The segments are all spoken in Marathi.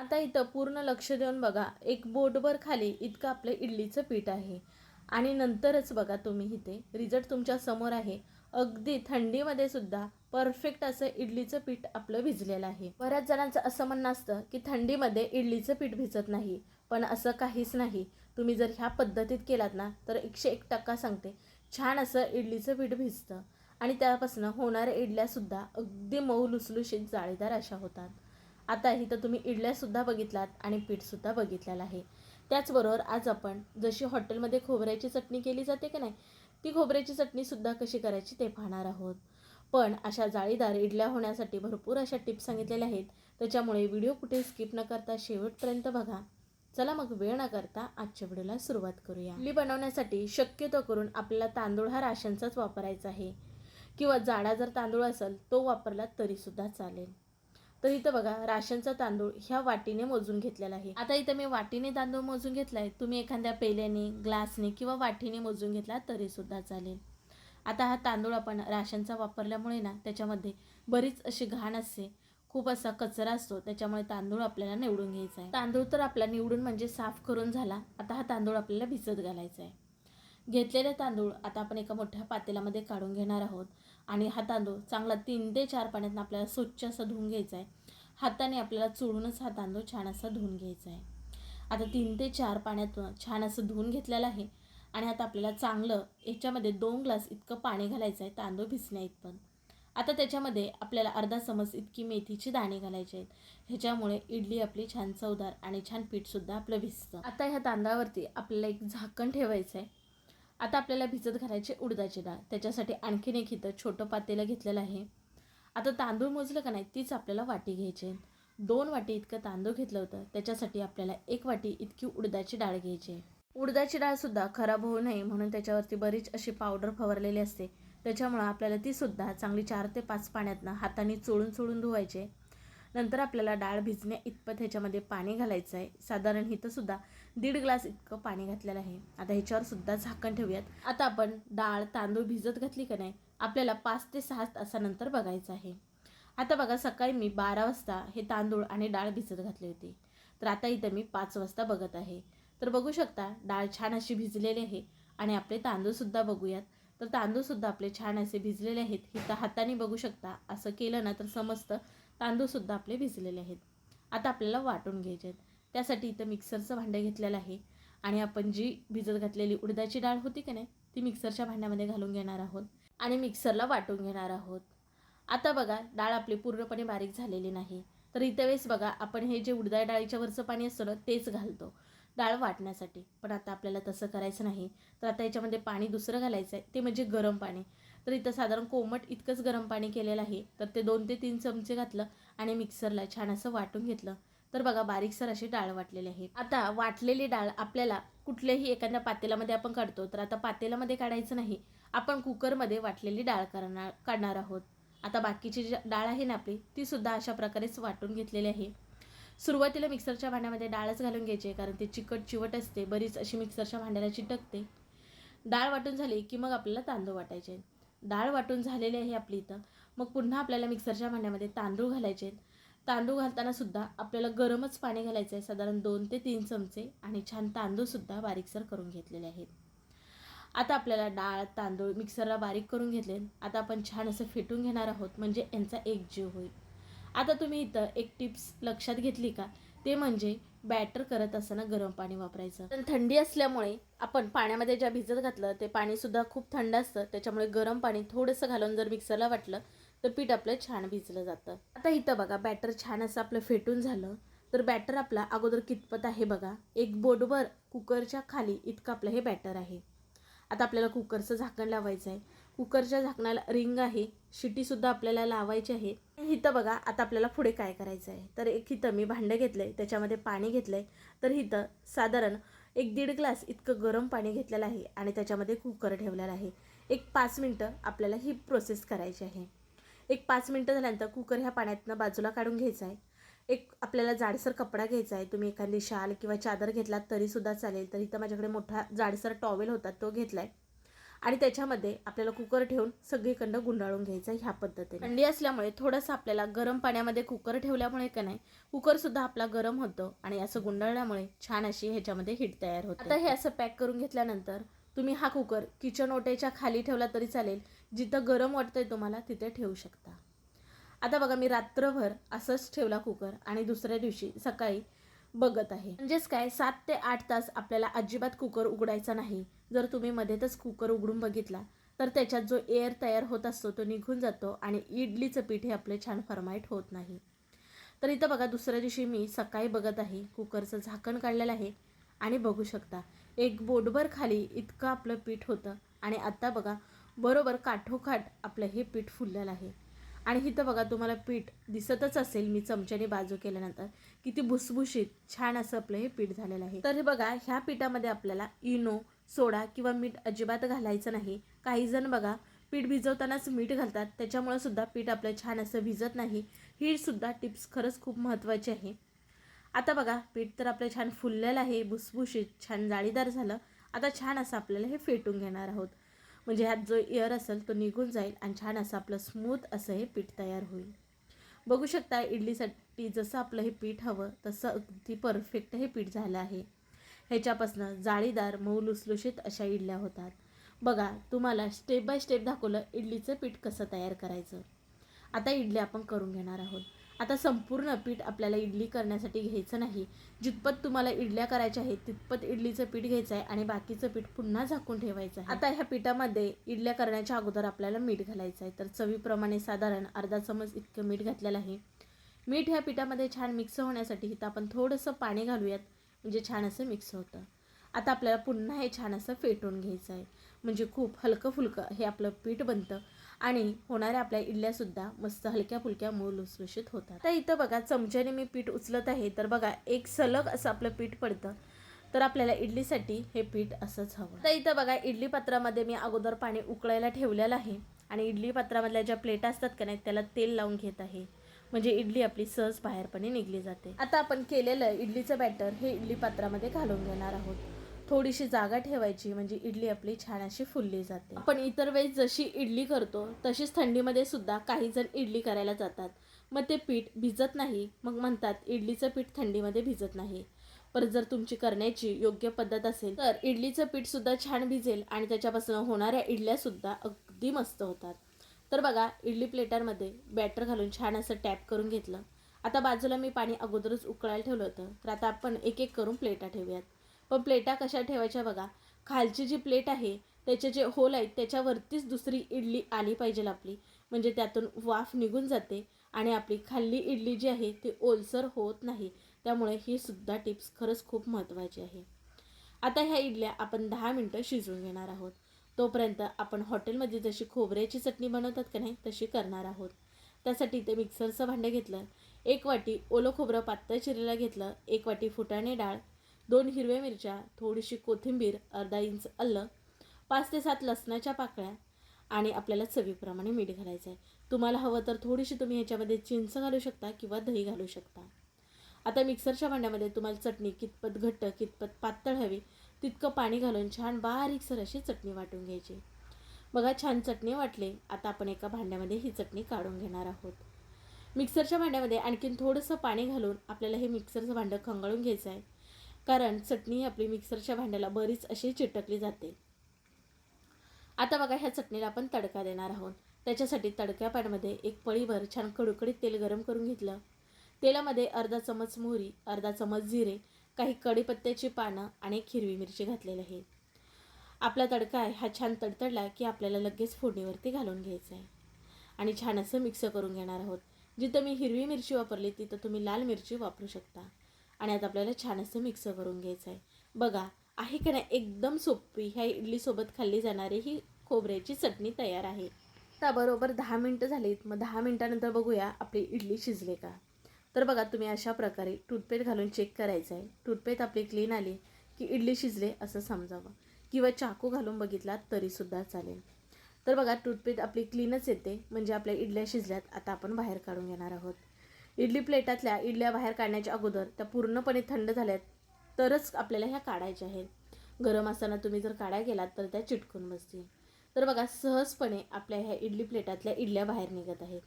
आता इथं पूर्ण लक्ष देऊन बघा एक बोटभर खाली इतकं आपलं इडलीचं पीठ आहे. आणि नंतरच बघा तुम्ही इथे रिझल्ट तुमच्यासमोर आहे. अगदी थंडीमध्ये सुद्धा परफेक्ट असं इडलीचं पीठ आपलं भिजलेलं आहे. बऱ्याच जणांचं असं म्हणणं असतं की थंडीमध्ये इडलीचं पीठ भिजत नाही पण असं काहीच नाही. तुम्ही जर ह्या पद्धतीत केलात ना तर एकशे एक टक्का सांगते छान असं इडलीचं पीठ भिजतं. आणि त्यापासून होणाऱ्या इडल्यासुद्धा अगदी मऊ लुसलुशीत जाळीदार अशा होतात. आता इथं तुम्ही इडल्यासुद्धा बघितलात आणि पीठसुद्धा बघितलेलं आहे. त्याचबरोबर आज आपण जशी हॉटेलमध्ये खोबऱ्याची चटणी केली जाते की नाही ती खोबऱ्याची चटणीसुद्धा कशी करायची ते पाहणार आहोत. पण अशा जाळीदार इडल्या होण्यासाठी भरपूर अशा टिप्स सांगितलेल्या आहेत त्याच्यामुळे व्हिडिओ कुठे स्किप न करता शेवटपर्यंत बघा. चला मग वेळ न करता आजच्या व्हिडिओला सुरुवात करूया. इडली बनवण्यासाठी शक्यतो करून आपल्याला तांदूळ हा राशनचाच वापरायचा आहे. किंवा जाडा जर तांदूळ असेल तो वापरला तरीसुद्धा चालेल. तर इथं बघा राशनचा तांदूळ ह्या वाटीने मोजून घेतलेला आहे. आता इथं मी वाटीने तांदूळ मोजून घेतलाय. तुम्ही एखाद्या पेल्याने ग्लासने किंवा वाटीने मोजून घेतला तरी सुद्धा चालेल. आता हा तांदूळ आपण राशनचा वापरल्यामुळे ना त्याच्यामध्ये बरीच अशी घाण असते. खूप असा कचरा असतो त्याच्यामुळे तांदूळ आपल्याला निवडून घ्यायचा आहे. तांदूळ तर आपला निवडून म्हणजे साफ करून झाला आता हा तांदूळ आपल्याला भिजत घालायचा आहे. घेतलेले तांदूळ आता आपण एका मोठ्या पातेल्यामध्ये काढून घेणार आहोत. आणि हा तांदूळ चांगला तीन ते चार पाण्यात आपल्याला स्वच्छ असं धुवून घ्यायचा आहे. हाताने आपल्याला चोळूनच हा तांदूळ छान असा धुवून घ्यायचा आहे. आता तीन ते चार पाण्यातून छान असं धुवून घेतलेलं आहे आणि आता आपल्याला चांगलं याच्यामध्ये दोन ग्लास इतकं पाणी घालायचं आहे तांदूळ भिजण्या पण आता त्याच्यामध्ये आपल्याला अर्धा चमच इतकी मेथीची दाणे घालायचे आहेत. ह्याच्यामुळे इडली आपली छान चवदार आणि छान पीठसुद्धा आपलं भिजतं. आता ह्या तांदळावरती आपल्याला एक झाकण ठेवायचं आहे. आता आपल्याला भिजत घालायचे उडदाची डाळ. त्याच्यासाठी आणखीन एक इथं छोटं पातेलं घेतलेलं आहे. आता तांदूळ मोजलं का नाही तीच आपल्याला वाटी घ्यायची दोन वाटी इतकं तांदूळ घेतलं होतं त्याच्यासाठी आपल्याला एक वाटी इतकी उडदाची डाळ घ्यायची आहे. उडदाची डाळसुद्धा खराब होऊ नये म्हणून त्याच्यावरती बरीच अशी पावडर फवारलेली असते. त्याच्यामुळं आपल्याला तीसुद्धा चांगली चार ते पाच पाण्यातनं हाताने चोळून चोळून धुवायचे नंतर आपल्याला डाळ भिजण्या इतपत ह्याच्यामध्ये पाणी घालायचं आहे. साधारण इथंसुद्धा दीड ग्लास इतकं पाणी घातलेलं आहे. आता ह्याच्यावर सुद्धा झाकण ठेवूयात. आता आपण डाळ तांदूळ भिजत घातली का नाही आपल्याला पाच ते सहा तासानंतर बघायचं आहे. आता बघा सकाळी मी बारा वाजता हे तांदूळ आणि डाळ भिजत घातली होती. तर आता इथं मी पाच वाजता बघत आहे. तर बघू शकता डाळ छान अशी भिजलेली आहे आणि आपले तांदूळसुद्धा बघूयात. तर तांदूळसुद्धा आपले छान असे भिजलेले आहेत. इथं हाताने बघू शकता असं केलं ना तर समजतं. तांदूळसुद्धा आपले भिजलेले आहेत. आता आपल्याला वाटून घ्यायचे आहेत. त्यासाठी इथं मिक्सरचं भांडं घेतलेलं आहे. आणि आपण जी भिजत घातलेली उडदाची डाळ होती की नाही ती मिक्सरच्या भांड्यामध्ये घालून घेणार आहोत. आणि मिक्सरला वाटून घेणार आहोत. आता बघा डाळ आपली पूर्णपणे बारीक झालेली नाही. तर इथं वेळेस बघा आपण हे जे उडदा डाळीच्या वरचं पाणी असतं ना तेच घालतो. डाळ वाटण्यासाठी. पण आता आपल्याला तसं करायचं नाही. तर आता याच्यामध्ये पाणी दुसरं घालायचं आहे. ते म्हणजे गरम पाणी. तर इथं साधारण कोमट इतकंच गरम पाणी केलेलं आहे. तर ते दोन ते तीन चमचे घातलं आणि मिक्सरला छान असं वाटून घेतलं. तर बघा बारीकसर अशी डाळ वाटलेली आहे. आता वाटलेली डाळ आपल्याला कुठल्याही एखाद्या पातेल्यामध्ये आपण काढतो. तर आता पातेल्यामध्ये काढायचं नाही. आपण कुकरमध्ये वाटलेली डाळ करणार काढणार आहोत. आता बाकीची जी डाळ आहे ना आपली ती सुद्धा अशा प्रकारेच वाटून घेतलेली आहे. सुरुवातीला मिक्सरच्या भांड्यामध्ये डाळच घालून घ्यायची आहे कारण ती चिकट चिवट असते. बरीच अशी मिक्सरच्या भांड्याला चिटकते. डाळ वाटून झाली की मग आपल्याला तांदूळ वाटायचे. डाळ वाटून झालेली आहे आपली इथं. मग पुन्हा आपल्याला मिक्सरच्या भांड्यामध्ये तांदूळ घालायचे आहेत. तांदूळ घालताना सुद्धा आपल्याला गरमच पाणी घालायचं आहे. साधारण दोन ते तीन चमचे आणि छान तांदूळसुद्धा बारीकसर करून घेतलेले आहेत. आता आपल्याला डाळ तांदूळ मिक्सरला बारीक करून घेतले आता आपण छान असं फेटून घेणार आहोत. म्हणजे यांचा एक जीव होईल. आता तुम्ही इथं एक टिप्स लक्षात घेतली का? ते म्हणजे बॅटर करत असताना गरम पाणी वापरायचं. पण थंडी असल्यामुळे आपण पाण्यामध्ये ज्या भिजत घातलं ते पाणीसुद्धा खूप थंड असतं. त्याच्यामुळे गरम पाणी थोडंसं घालून जर मिक्सरला वाटलं तर पीठ आपलं छान भिजलं जातं. आता इथं बघा बॅटर छान असं आपलं फेटून झालं. तर बॅटर आपला अगोदर कितपत आहे बघा. एक बोटभर कुकरच्या खाली इतकं आपलं हे बॅटर आहे. आता आपल्याला कुकरचं झाकण लावायचं आहे कुकरच्या झाकणाला रिंग आहे शिटीसुद्धा आपल्याला लावायची आहे. इथं बघा आता आपल्याला पुढे काय करायचं आहे? तर एक हिथं मी भांडं घेतलं आहे त्याच्यामध्ये पाणी घेतलं आहे तर इथं साधारण एक दीड ग्लास इतकं गरम पाणी घेतलेलं आहे आणि त्याच्यामध्ये कुकर ठेवलेला आहे. एक पाच मिनटं आपल्याला ही प्रोसेस करायची आहे. एक पाच मिनटं झाल्यानंतर कुकर ह्या पाण्यातनं बाजूला काढून घ्यायचा आहे. एक आपल्याला जाडसर कपडा घ्यायचा आहे. तुम्ही एखादी शाल किंवा चादर घेतलात तरीसुद्धा चालेल. तर इथं माझ्याकडे मोठा जाडसर टॉवेल होता तो घेतला आहे आणि त्याच्यामध्ये आपल्याला कुकर ठेवून सगळीकडनं गुंडाळून घ्यायचं ह्या पद्धतीने. थंडी असल्यामुळे थोडंसं आपल्याला गरम पाण्यामध्ये कुकर ठेवल्यामुळे का नाही कुकरसुद्धा आपला गरम होतो आणि असं गुंडाळल्यामुळे छान अशी ह्याच्यामध्ये हीट तयार होते. आता हे असं पॅक करून घेतल्यानंतर तुम्ही हा कुकर किचन ओट्याच्या खाली ठेवला तरी चालेल. जिथं गरम वाटतंय तुम्हाला तिथे ठेवू शकता. आता बघा मी रात्रभर असंच ठेवला कुकर आणि दुसऱ्या दिवशी सकाळी बघत आहे. म्हणजेच काय? सात ते आठ तास आपल्याला अजिबात कुकर उघडायचा नाही. जर तुम्ही मध्येच कुकर उघडून बघितला तर त्याच्यात जो एअर तयार होत असतो तो निघून जातो आणि इडलीचं पीठ हे आपले छान फरमाईट होत नाही. तर इथं बघा दुसऱ्या दिवशी मी सकाळी बघत आहे कुकरचं झाकण काढलेलं आहे आणि बघू शकता एक बोटभर खाली इतकं आपलं पीठ होतं आणि आत्ता बघा बरोबर काठोकाठ आपलं हे पीठ फुललेलं आहे. आणि इथं बघा तुम्हाला पीठ दिसतच असेल मी चमच्याने बाजू केल्यानंतर. किती भुसभुशीत छान असं आपलं हे पीठ झालेलं आहे. तर हे बघा ह्या पिठामध्ये आपल्याला इनो सोडा किंवा मीठ अजिबात घालायचं नाही. काही जण बघा पीठ भिजवतानाच मीठ घालतात. त्याच्यामुळे सुद्धा पीठ आपलं छान असं भिजत नाही. ही सुद्धा टिप्स खरंच खूप महत्त्वाची आहे. आता बघा पीठ तर आपलं छान फुललेलं आहे भुसभुशीत छान जाळीदार झालं. आता छान असं आपल्याला हे फेटून घेणार आहोत. म्हणजे ह्यात जो एअर असेल तो निघून जाईल आणि छान असं आपलं स्मूथ असं हे पीठ तयार होईल. बघू शकता इडलीसाठी जसं आपलं हे पीठ हवं तसं अगदी परफेक्ट हे पीठ झालं आहे. ह्याच्यापासनं जाळीदार मऊ लुसलुशीत अशा इडल्या होतात. बघा तुम्हाला स्टेप बाय स्टेप दाखवलं इडलीचं पीठ कसं तयार करायचं. आता इडली आपण करून घेणार आहोत. आता संपूर्ण पीठ आपल्याला इडली करण्यासाठी घ्यायचं नाही. जितपत तुम्हाला इडल्या करायच्या आहेत तितपत इडलीचं पीठ घ्यायचं आहे आणि बाकीचं पीठ पुन्हा झाकून ठेवायचं आहे. आता ह्या पिठामध्ये इडल्या करण्याच्या अगोदर आपल्याला मीठ घालायचं आहे. तर चवीप्रमाणे साधारण अर्धा चमच इतकं मीठ घातलेलं आहे. मीठ ह्या पिठामध्ये छान मिक्स होण्यासाठी इथं आपण थोडंसं पाणी घालूयात. म्हणजे छान असं मिक्स होतं. आता आपल्याला पुन्हा हे छान असं फेटून घ्यायचं आहे. म्हणजे खूप हलकं फुलकं हे आपलं पीठ बनतं. आणि होणाऱ्या आपल्या इडल्यासुद्धा मस्त हलक्या फुलक्या मूळ लुसलुशीत होतात. तर इथं बघा चमच्याने मी पीठ उचलत आहे. तर बघा एक सलग असं आपलं पीठ पडतं. तर आपल्याला इडलीसाठी हे पीठ असंच हवं. तर इथं बघा इडली पात्रामध्ये मी अगोदर पाणी उकळायला ठेवलेलं आहे. आणि इडली पात्रामधल्या ज्या प्लेट असतात का नाही त्याला तेल लावून घेत आहे. म्हणजे इडली आपली सहज बाहेरपणे निघली जाते. आता आपण केलेलं इडलीचं बॅटर हे इडली पात्रामध्ये घालून घेणार आहोत. थोडीशी जागा ठेवायची म्हणजे इडली आपली छान अशी फुलली जाते. आपण इतर वेळेस जशी इडली करतो तशीच थंडीमध्ये सुद्धा काही जण इडली करायला जातात. मग ते पीठ भिजत नाही मग म्हणतात इडलीचं पीठ थंडीमध्ये भिजत नाही. पर जर तुमची करण्याची योग्य पद्धत असेल तर इडलीचं पीठ सुद्धा छान भिजेल आणि त्याच्यापासून होणाऱ्या इडल्या सुद्धा अगदी मस्त होतात. तर बघा इडली प्लेटांमध्ये बॅटर घालून छान असं टॅप करून घेतलं. आता बाजूला मी पाणी अगोदरच उकळायला ठेवलं होतं तर आता आपण एक एक करून प्लेटा ठेवूयात. पण प्लेटा कशा ठेवायच्या बघा. खालची जी प्लेट आहे त्याचे जे होल आहेत त्याच्यावरतीच दुसरी इडली आली पाहिजे आपली. म्हणजे त्यातून वाफ निघून जाते आणि आपली खाल्ली इडली जी आहे ती ओलसर होत नाही. त्यामुळे ही सुद्धा टिप्स खरंच खूप महत्त्वाची आहे. आता ह्या इडल्या आपण दहा मिनटं शिजवून घेणार आहोत. तोपर्यंत आपण हॉटेलमध्ये जशी खोबऱ्याची चटणी बनवतात का नाही तशी करणार आहोत. त्यासाठी ते मिक्सरचं भांडं घेतलं. एक वाटी ओलं खोबरं पातळ चिरलेलं घेतलं. एक वाटी फुटाणे डाळ. दोन हिरव्या मिरच्या थोडीशी कोथिंबीर अर्धा इंच अल्लं पाच ते सात लसणाच्या पाकळ्या आणि आपल्याला चवीप्रमाणे मीठ घालायचं आहे तुम्हाला हवं तर थोडीशी तुम्ही ह्याच्यामध्ये चिंच घालू शकता किंवा दही घालू शकता. आता मिक्सरच्या भांड्यामध्ये तुम्हाला चटणी कितपत घट्ट कितपत पातळ हवी तितकं पाणी घालून छान बारीकसर अशी चटणी वाटून घ्यायची. बघा छान चटणी वाटली. आता आपण एका भांड्यामध्ये ही चटणी काढून घेणार आहोत. मिक्सरच्या भांड्यामध्ये आणखीन थोडंसं पाणी घालून आपल्याला हे मिक्सरचं भांडं खंगाळून घ्यायचं आहे कारण चटणी आपली मिक्सरच्या भांड्याला बरीच अशी चिटकली जाते. आता बघा ह्या चटणीला आपण तडका देणार आहोत. त्याच्यासाठी तडक्या पॅनमध्ये एक पळीभर छान कडकडीत तेल गरम करून घेतलं. तेलामध्ये अर्धा चमच मोहरी अर्धा चमच जिरे काही कढीपत्त्याची पानं आणि एक हिरवी मिरची घातलेली आहे. आपला तडका आहे हा छान तडतडला की आपल्याला लगेच फोडणीवरती घालून घ्यायचा आहे. आणि छान असं मिक्स करून घेणार आहोत. जिथं मी हिरवी मिरची वापरली तिथं तुम्ही लाल मिरची वापरू शकता. आणि आता आपल्याला छान असं मिक्स करून घ्यायचं आहे बघा आहे का नाही एकदम सोपी ह्या इडलीसोबत खाल्ली जाणारी ही खोबऱ्याची चटणी तयार आहे. आता बरोबर दहा मिनटं झालीत मग दहा मिनटानंतर बघूया आपली इडली शिजले का? तर बघा तुम्ही अशा प्रकारे टूथपेस्ट घालून चेक करायचं आहे टूथपेस्ट आपली क्लीन आली की इडली शिजले असं समजावं. किंवा चाकू घालून बघितला तरीसुद्धा चालेल. तर बघा टूथपेस्ट आपली क्लीनच येते. म्हणजे आपल्या इडल्या शिजल्यात आता आपण बाहेर काढून घेणार आहोत. इडली प्लेटातल्या इडल्या बाहेर काढण्याच्या अगोदर त्या पूर्णपणे थंड झाल्यात तरच आपल्याला ह्या काढायच्या आहेत. गरम असताना तुम्ही जर काढाय गेलात तर त्या चिटकून बसतील. तर बघा सहजपणे आपल्या ह्या इडली प्लेटातल्या इडल्या बाहेर निघत आहेत.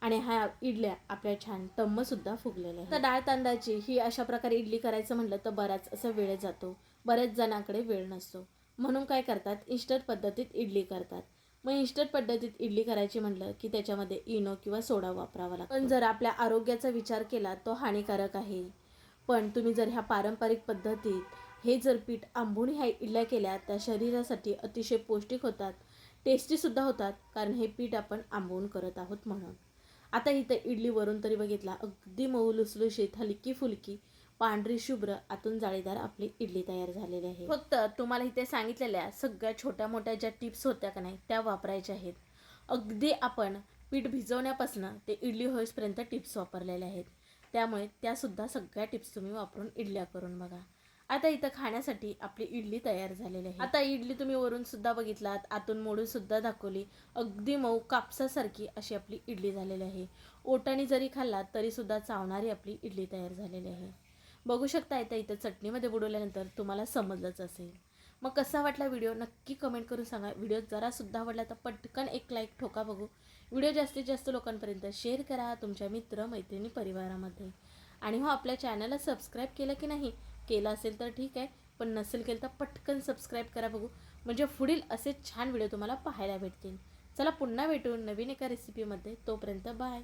आणि ह्या इडल्या आपल्या छान टम्मसुद्धा फुगलेल्या आहेत. तर डाळ तांदळाची ही अशा प्रकारे इडली करायचं म्हटलं तर बराच असा वेळ जातो. बऱ्याच जणांकडे वेळ नसतो. म्हणून काय करतात? इन्स्टंट पद्धतीत इडली करतात. मग इन्स्टंट पद्धतीत इडली करायची म्हटलं की त्याच्यामध्ये इनो किंवा सोडा वापरावा लागतो. पण जर आपल्या आरोग्याचा विचार केला तो हानिकारक आहे. पण तुम्ही जर ह्या पारंपरिक पद्धतीत हे जर पीठ आंबून ह्या इडल्या केल्या त्या शरीरासाठी अतिशय पौष्टिक होतात टेस्टीसुद्धा होतात कारण हे पीठ आपण आंबवून करत आहोत म्हणून. आता इथं इडली वरून तरी बघितला अगदी मऊ लुसलुशीत हलकी फुलकी पांढरी शुभ्र आतून जाळीदार आपली इडली तयार झालेली आहे. फक्त तुम्हाला इथे सांगितलेल्या सगळ्या छोट्या मोठ्या ज्या टिप्स होत्या का नाही त्या वापरायच्या आहेत. अगदी आपण पीठ भिजवण्यापासून ते इडली होईपर्यंत टिप्स वापरलेल्या आहेत. त्यामुळे त्यासुद्धा सगळ्या टिप्स तुम्ही वापरून इडल्या करून बघा. आता इथं खाण्यासाठी आपली इडली तयार झालेली आहे. आता इडली तुम्ही वरून सुद्धा बघितलात आतून मोडून सुद्धा दाखवली. अगदी मऊ कापसासारखी अशी आपली इडली झालेली आहे. ओटाने जरी खाल्लात तरी सुद्धा चावणारी आपली इडली तयार झालेली आहे. बघू शकता येतं इथं चटणीमध्ये बुडवल्यानंतर तुम्हाला समजलंच असेल. मग कसा वाटला व्हिडिओ? नक्की कमेंट करून सांगा. व्हिडिओ जरासुद्धा आवडला तर पटकन एक लाईक ठोका बघू. व्हिडिओ जास्तीत जास्त लोकांपर्यंत शेअर करा तुमच्या मित्र मैत्रिणी परिवारामध्ये. आणि हो आपल्या चॅनलला सबस्क्राईब केलं की नाही? केलं असेल तर ठीक आहे. पण नसेल केलं तर पटकन सबस्क्राईब करा बघू. म्हणजे पुढील असे छान व्हिडिओ तुम्हाला पाहायला भेटतील. चला पुन्हा भेटू नवीन एका रेसिपीमध्ये तोपर्यंत बाय